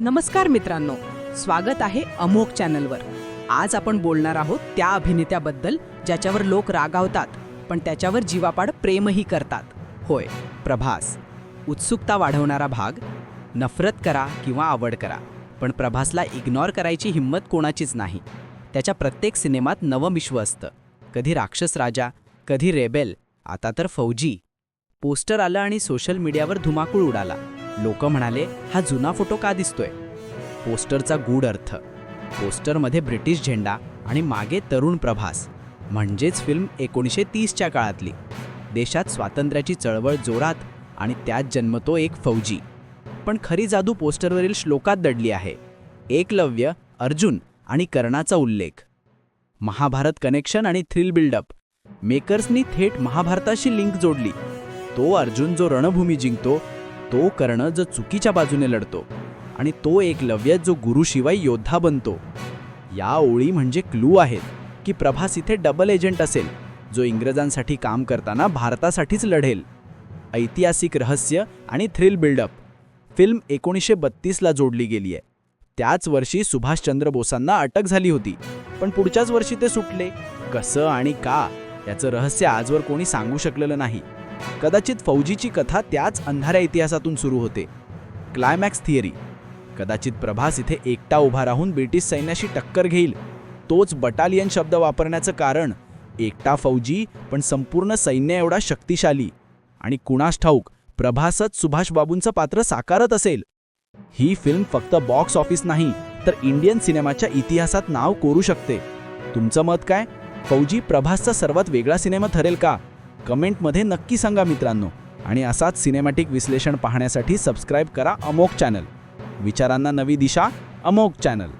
नमस्कार मित्रांनो स्वागत आहे अमोक चॅनलवर. आज आपण बोलणार आहोत त्या अभिनेत्याबद्दल ज्याच्यावर लोक रागावतात पण त्याच्यावर जीवापाड प्रेमही करतात. होय प्रभास. उत्सुकता वाढवणारा भाग नफरत करा किंवा आवड करा पण प्रभासला इग्नॉर करायची हिंमत कोणाचीच नाही. त्याच्या प्रत्येक सिनेमात नवं विश्व असतं. कधी राक्षस राजा कधी रेबेल आता तर फौजी. पोस्टर आलं आणि सोशल मीडियावर धुमाकूळ उडाला. लोक म्हणाले हा जुना फोटो का दिसतोय? पोस्टरचा गूढ अर्थ. पोस्टरमध्ये ब्रिटिश झेंडा आणि मागे तरुण प्रभास. म्हणजेच फिल्म एकोणीसशे तीसच्या काळातली. देशात स्वातंत्र्याची चळवळ जोरात आणि त्यात जन्मतो एक फौजी. पण खरी जादू पोस्टरवरील श्लोकात दडली आहे. एकलव्य अर्जुन आणि कर्णाचा उल्लेख. महाभारत कनेक्शन आणि थ्रिल बिल्डअप. मेकर्सनी थेट महाभारताशी लिंक जोडली. तो अर्जुन जो रणभूमी जिंकतो तो कर्ण जो चुकीच्या बाजूने लढतो आणि तो एकलव्य जो गुरुशिवाय योद्धा बनतो. या ओळी म्हणजे क्लू आहेत की प्रभास इथे डबल एजंट असेल जो इंग्रजांसाठी काम करताना भारतासाठीच लढेल. ऐतिहासिक रहस्य आणि थ्रिल बिल्डअप फिल्म एकोणीसशे बत्तीसला जोडली गेली आहे. त्याच वर्षी सुभाषचंद्र बोसांना अटक झाली होती. पण पुढच्याच वर्षी ते सुटले. कसं आणि का याचं रहस्य आजवर कोणी सांगू शकलेलं नाही. कदाचित फौजीची कथा त्याच अंधाऱ्या इतिहासातून सुरू होते. क्लायमॅक्स थिअरी कदाचित प्रभास इथे एकटा उभा राहून ब्रिटिश सैन्याशी टक्कर घेईल. तोच बटालियन शब्द वापरण्याचं कारण एकटा फौजी पण संपूर्ण सैन्य एवढा शक्तिशाली. आणि कुणास ठाऊक प्रभासच सुभाषबाबूंचं पात्र साकारत असेल. ही फिल्म फक्त बॉक्स ऑफिस नाही तर इंडियन सिनेमाच्या इतिहासात नाव कोरू शकते. तुमचं मत काय? फौजी प्रभासचा सर्वात वेगळा सिनेमा ठरेल का? कमेंटमध्ये नक्की सांगा मित्रांनो. आणि असाच सिनेमॅटिक विश्लेषण पाहण्यासाठी सबस्क्राईब करा अमोक चॅनल विचारांना नवी दिशा अमोक चॅनल